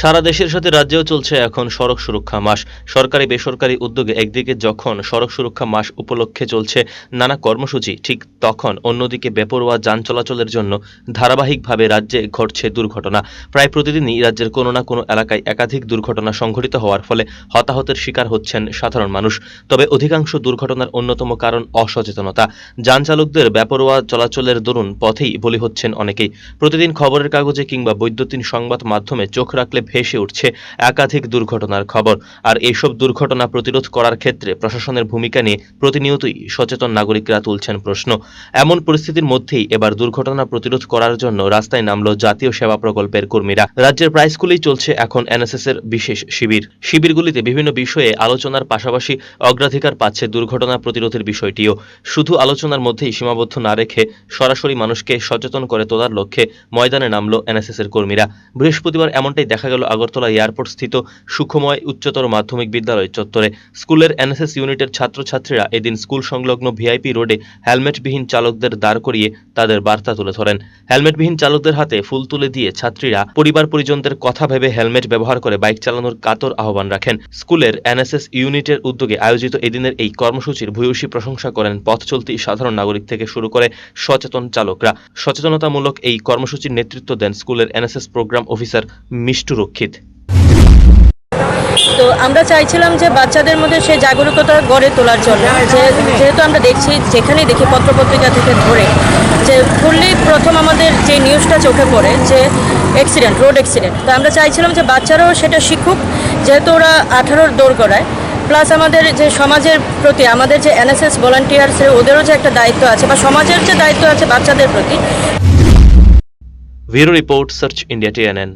সারা দেশের সাথে রাজ্যেও চলছে এখন সড়ক সুরক্ষা মাস। সরকারি বেসরকারি উদ্যোগে একদিকে যখন সড়ক সুরক্ষা মাস উপলক্ষে চলছে নানা কর্মসূচি, ঠিক তখন অন্যদিকে বেপরোয়া যান চলাচলের জন্য ধারাবাহিকভাবে রাজ্যে ঘটছে দুর্ঘটনা। প্রায় প্রতিদিনই রাজ্যের কোনো না কোনো এলাকায় একাধিক দুর্ঘটনা সংঘটিত হওয়ার ফলে হতাহতের শিকার হচ্ছেন সাধারণ মানুষ। তবে অধিকাংশ দুর্ঘটনার অন্যতম কারণ অসচেতনতা। যান চালকদের বেপরোয়া চলাচলের দরুন পথেই বলি হচ্ছেন অনেকেই। প্রতিদিন খবরের কাগজে কিংবা বৈদ্যুতিন সংবাদ মাধ্যমে চোখ রাখলে ভেসে উঠছে একাধিক দুর্ঘটনার খবর। আর এইসব দুর্ঘটনা প্রতিরোধ করার ক্ষেত্রে প্রশাসনের ভূমিকা নিয়ে প্রতিনিয়তই সচেতন নাগরিকরা তুলছেন প্রশ্ন। এমন পরিস্থিতির মধ্যেই এবার দুর্ঘটনা প্রতিরোধ করার জন্য রাস্তায় নামলো জাতীয় সেবা প্রকল্পের কর্মীরা। রাজ্যের প্রায় স্কুলেই চলছে এখন এনএসএস এর বিশেষ শিবির। শিবিরগুলিতে বিভিন্ন বিষয়ে আলোচনার পাশাপাশি অগ্রাধিকার পাচ্ছে দুর্ঘটনা প্রতিরোধের বিষয়টিও। শুধু আলোচনার মধ্যেই সীমাবদ্ধ না রেখে সরাসরি মানুষকে সচেতন করে তোলার লক্ষ্যে ময়দানে নামলো এনএসএস এর কর্মীরা। বৃহস্পতিবার এমনটাই দেখা গেল আগরতলা এয়ারপোর্ট স্থিত সুখময় উচ্চতর মাধ্যমিক বিদ্যালয় চত্বরে। স্কুলের এনএসএস ইউনিটের ছাত্রছাত্রীরা এদিন স্কুল সংলগ্ন ভিআইপি রোডে হেলমেটবিহীন চালকদের দাঁড় করিয়ে তাদের বার্তা তুলে ধরেন। হেলমেটবিহীন চালকদের হাতে ফুল তুলে দিয়ে ছাত্রীরা পরিবার পরিজনদের কথা ভেবে হেলমেট ব্যবহার করে বাইক চালানোর কাতর আহ্বান রাখেন। স্কুলের এনএসএস ইউনিটের উদ্যোগে আয়োজিত এদিনের এই কর্মসূচির ভূয়সী প্রশংসা করেন পথ চলতি সাধারণ নাগরিক থেকে শুরু করে সচেতন চালকরা। সচেতনতামূলক এই কর্মসূচির নেতৃত্ব দেন স্কুলের এনএসএস প্রোগ্রাম অফিসার মিষ্টু রক্ষিত তো আমরা চাইছিলাম যে বাচ্চাদের মধ্যে সেই জাগরুকতা গড়ে তোলার জন্য। যেহেতু আমরা দেখছি যেখানেই দেখি পত্রপত্রিকা থেকে ধরে যে ফুললি প্রথম আমাদের যে নিউজটা চোখে পড়ে যে অ্যাক্সিডেন্ট রোড অ্যাক্সিডেন্ট তো আমরা চাইছিলাম যে বাচ্চারাও সেটা শিখুক যেহেতু ওরা আঠারোর দৌড় করায় প্লাস আমাদের যে সমাজের প্রতি আমাদের যে এনএসএস ভলান্টিয়ার্সের ওদেরও যে একটা দায়িত্ব আছে বা সমাজের যে দায়িত্ব আছে বাচ্চাদের প্রতি। Bureau report search India TNN.